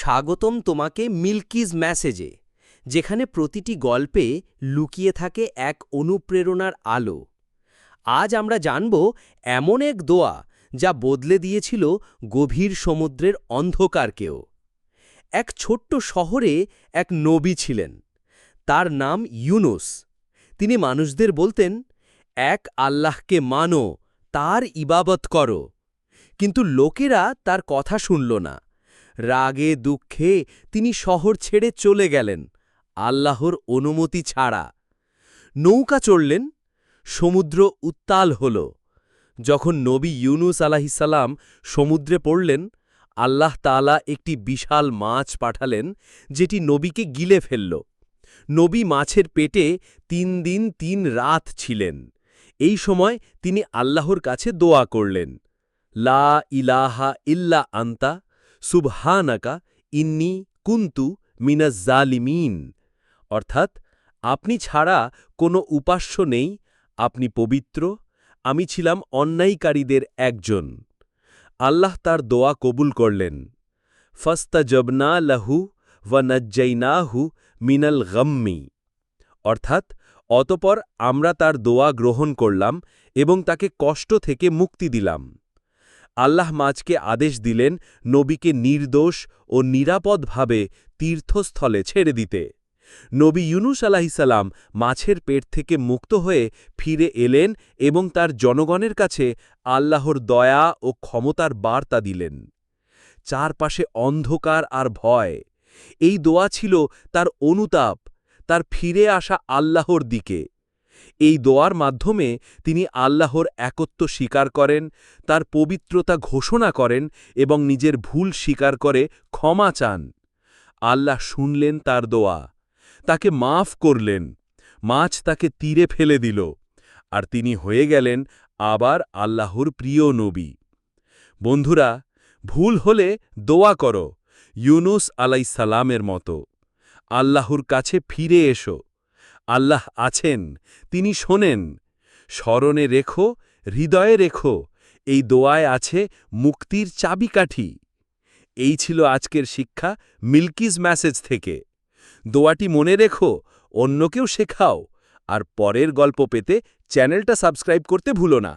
স্বাগতম তোমাকে মিল্কিজ ম্যাসেজে, যেখানে প্রতিটি গল্পে লুকিয়ে থাকে এক অনুপ্রেরণার আলো। আজ আমরা জানব এমন এক দোয়া যা বদলে দিয়েছিল গভীর সমুদ্রের অন্ধকারকেও। এক ছোট্ট শহরে এক নবী ছিলেন, তার নাম ইউনুস। তিনি মানুষদের বলতেন, এক আল্লাহকে মানো, তার ইবাবত করো। কিন্তু লোকেরা তার কথা শুনল না। রাগে, দুঃখে তিনি শহর ছেড়ে চলে গেলেন, আল্লাহর অনুমতি ছাড়া। নৌকা চড়লেন, সমুদ্র উত্তাল হল। যখন নবী ইউনুস আলাহিসাল্লাম সমুদ্রে পড়লেন, আল্লাহ তাআলা একটি বিশাল মাছ পাঠালেন, যেটি নবীকে গিলে ফেলল। নবী মাছের পেটে তিন দিন তিন রাত ছিলেন। এই সময় তিনি আল্লাহর কাছে দোয়া করলেন, লা ইলাহা ইল্লা আন্তা সুবহানাকা ইন্নি কুন্তু মিনাজ্জালিমিন অর্থাৎ, আপনি ছাড়া কোনো উপাস্য নেই, আপনি পবিত্র, আমি ছিলাম অন্যায়কারীদের একজন। আল্লাহ তার দোয়া কবুল করলেন। ফস্তাজবনা লাহু ওয়ানাজ্জাইনাহু মিনাল গম্মি। অর্থাৎ, অতপর আমরা তার দোয়া গ্রহণ করলাম এবং তাকে কষ্ট থেকে মুক্তি দিলাম। আল্লাহ মাছকে আদেশ দিলেন নবীকে নির্দোষ ও নিরাপদভাবে তীর্থস্থলে ছেড়ে দিতে। নবী ইউনুস আলাহিসাল্লাম মাছের পেট থেকে মুক্ত হয়ে ফিরে এলেন এবং তার জনগণের কাছে আল্লাহর দয়া ও ক্ষমতার বার্তা দিলেন। চারপাশে অন্ধকার আর ভয়। এই দোয়া ছিল তার অনুতাপ, তার ফিরে আসা আল্লাহর দিকে। এই দোয়ার মাধ্যমে তিনি আল্লাহর একত্ব স্বীকার করেন, তার পবিত্রতা ঘোষণা করেন এবং নিজের ভুল স্বীকার করে ক্ষমা চান। আল্লাহ শুনলেন তার দোয়া, তাকে মাফ করলেন, মাছ তাকে তীরে ফেলে দিল, আর তিনি হয়ে গেলেন আবার আল্লাহর প্রিয় নবী। বন্ধুরা, ভুল হলে দোয়া করো, ইউনুস আলাইসালামের মতো। আল্লাহর কাছে ফিরে এসো। আল্লাহ আছেন, তিনি শোনেন। স্মরণে রেখো, হৃদয়ে রেখো, এই দোয়ায় আছে মুক্তির চাবিকাঠি। এই ছিল আজকের শিক্ষা মিল্কিজ ম্যাসেজ থেকে। দোয়াটি মনে রেখো, অন্যকেও শেখাও, আর পরের গল্প পেতে চ্যানেলটা সাবস্ক্রাইব করতে ভুলো না।